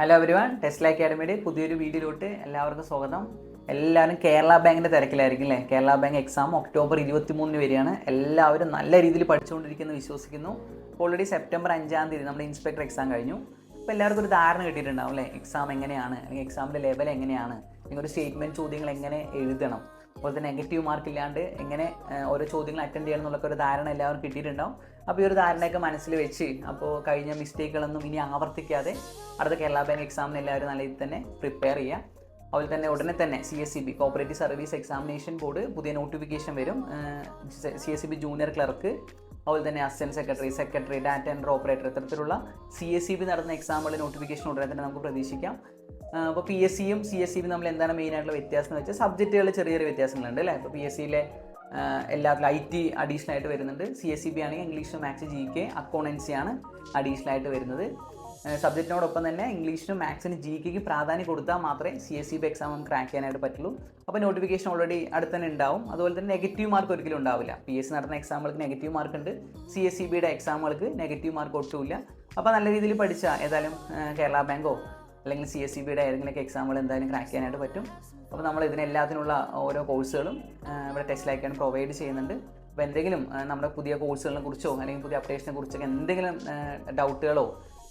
Hello everyone Tesla അക്കാഡമിയുടെ പുതിയൊരു വീഡിയോയിലോട്ട് എല്ലാവർക്കും സ്വാഗതം. എല്ലാവരും കേരള ബാങ്കിന്റെ തിരക്കിലായിരിക്കും അല്ലേ കേരള ബാങ്ക് എക്സാം ഒക്ടോബർ ഇരുപത്തി മൂന്നിന് വരികയാണ്. എല്ലാവരും നല്ല രീതിയിൽ പഠിച്ചുകൊണ്ടിരിക്കുന്നു വിശ്വസിക്കുന്നു. ഓൾറെഡി സെപ്റ്റംബർ അഞ്ചാം തീയതി നമ്മുടെ ഇൻസ്പെക്ടർ എക്സാം കഴിഞ്ഞു. അപ്പോൾ എല്ലാവർക്കും ഒരു ധാരണ കിട്ടിയിട്ടുണ്ടാവും അല്ലേ എക്സാം എങ്ങനെയാണ്? അല്ലെങ്കിൽ എക്സാമിന്റെ ലെവൽ എങ്ങനെയാണ്? നിങ്ങൾ ഒരു സ്റ്റേറ്റ്മെന്റ് ചോദ്യങ്ങൾ എങ്ങനെ എഴുതണം? അതുപോലെ തന്നെ നെഗറ്റീവ് മാർക്ക് ഇല്ലാണ്ട് എങ്ങനെ ഓരോ ചോദ്യങ്ങൾ അറ്റൻഡ് ചെയ്യണം എന്നുള്ളൊക്കെ ഒരു ധാരണ എല്ലാവർക്കും കിട്ടിയിട്ടുണ്ടാവും. അപ്പോൾ ഈ ഒരു ധാരണയൊക്കെ മനസ്സിൽ വെച്ച് അപ്പോൾ കഴിഞ്ഞ മിസ്റ്റേക്കുകളൊന്നും ഇനി ആവർത്തിക്കാതെ അടുത്ത കേരള ബാങ്ക് എക്സാമിന് എല്ലാവരും നല്ല രീതിയിൽ തന്നെ പ്രിപ്പയർ ചെയ്യുക. അതുപോലെ തന്നെ ഉടനെ തന്നെ C S C B cooperative service examination board പുതിയ നോട്ടിഫിക്കേഷൻ വരും. C S C B junior clerk അതുപോലെ തന്നെ assistant secretary secretary data entry operator ഇത്തരത്തിലുള്ള സി എസ് സി ബി നടന്ന എക്സാമുകളുടെ നോട്ടിഫിക്കേഷൻ ഉടനെ തന്നെ നമുക്ക് പ്രതീക്ഷിക്കാം. അപ്പോൾ പി എസ് സിയും സി എസ് സി നമ്മൾ എന്താണ് മെയിൻ ആയിട്ടുള്ള വ്യത്യാസം എന്ന് വെച്ചാൽ സബ്ജക്റ്റുകൾ ചെറിയ ചെറിയ വ്യത്യാസങ്ങളുണ്ട് അല്ലേ? അപ്പോൾ പി എസ് സിയിലെ എല്ലാത്തിലും ഐ ടി അഡീഷണൽ ആയിട്ട് വരുന്നുണ്ട്. സി എസ് സി ബി ആണെങ്കിൽ English maths G K accountancy ആണ് അഡീഷണൽ ആയിട്ട് വരുന്നത്. സബ്ജക്റ്റിനോടൊപ്പം തന്നെ ഇംഗ്ലീഷിനും മാത്സിനും ജി കെക്ക് പ്രാധാന്യം കൊടുത്താൽ മാത്രമേ C S C B exam crack ചെയ്യാനായിട്ട് പറ്റുള്ളൂ. അപ്പോൾ നോട്ടിഫിക്കേഷൻ ഓൾറെഡി അടുത്ത് തന്നെ ഉണ്ടാവും. അതുപോലെ തന്നെ നെഗറ്റീവ് മാർക്ക് ഒരിക്കലും ഉണ്ടാവില്ല. പി എസ് സി നടന്ന എക്സാമുകൾക്ക് നെഗറ്റീവ് മാർക്ക് ഉണ്ട്. സി എസ് സി ബിയുടെ എക്സാമുകൾക്ക് നെഗറ്റീവ് മാർക്ക് ഒട്ടുമില്ല. അപ്പോൾ നല്ല രീതിയിൽ പഠിച്ചാൽ ഏതായാലും കേരള ബാങ്കോ അല്ലെങ്കിൽ സി എസ് സി ബിയുടെ ഏതെങ്കിലുമൊക്കെ എക്സാമുകൾ എന്തായാലും ക്രാക്ക് ചെയ്യാനായിട്ട് പറ്റും. അപ്പോൾ നമ്മൾ ഇതിനെല്ലാത്തിനുള്ള ഓരോ കോഴ്സുകളും ഇവിടെ ടെസ്റ്റിലായിക്കാണ് പ്രൊവൈഡ് ചെയ്യുന്നുണ്ട്. അപ്പോൾ എന്തെങ്കിലും നമ്മുടെ പുതിയ കോഴ്സുകളെ കുറിച്ചോ അല്ലെങ്കിൽ പുതിയ അപ്ഡേഷനെ കുറിച്ചൊക്കെ എന്തെങ്കിലും ഡൗട്ടുകളോ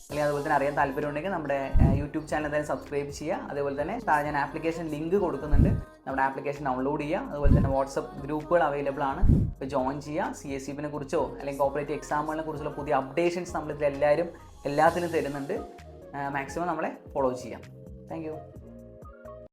അല്ലെങ്കിൽ അതുപോലെ തന്നെ അറിയാൻ താല്പര്യമുണ്ടെങ്കിൽ നമ്മുടെ യൂട്യൂബ് ചാനൽ എന്തായാലും സബ്സ്ക്രൈബ് ചെയ്യുക. അതേപോലെ തന്നെ താഴെ ഞാൻ ആപ്ലിക്കേഷൻ ലിങ്ക് കൊടുക്കുന്നുണ്ട്. നമ്മുടെ ആപ്ലിക്കേഷൻ ഡൗൺലോഡ് ചെയ്യുക. അതുപോലെ തന്നെ വാട്സപ്പ് ഗ്രൂപ്പുകൾ അവൈലബിൾ ആണ്. ഇപ്പോൾ ജോയിൻ ചെയ്യുക. സി എസ് സി ബിനെ കുറിച്ചോ അല്ലെങ്കിൽ കോപ്പറേറ്റീവ് എക്സാമുകളെ കുറിച്ചുള്ള പുതിയ അപ്ഡേഷൻസ് നമ്മളിതിൽ എല്ലാവരും എല്ലാത്തിനും തരുന്നുണ്ട്. മാക്സിമം നമ്മളെ ഫോളോ ചെയ്യാം. താങ്ക്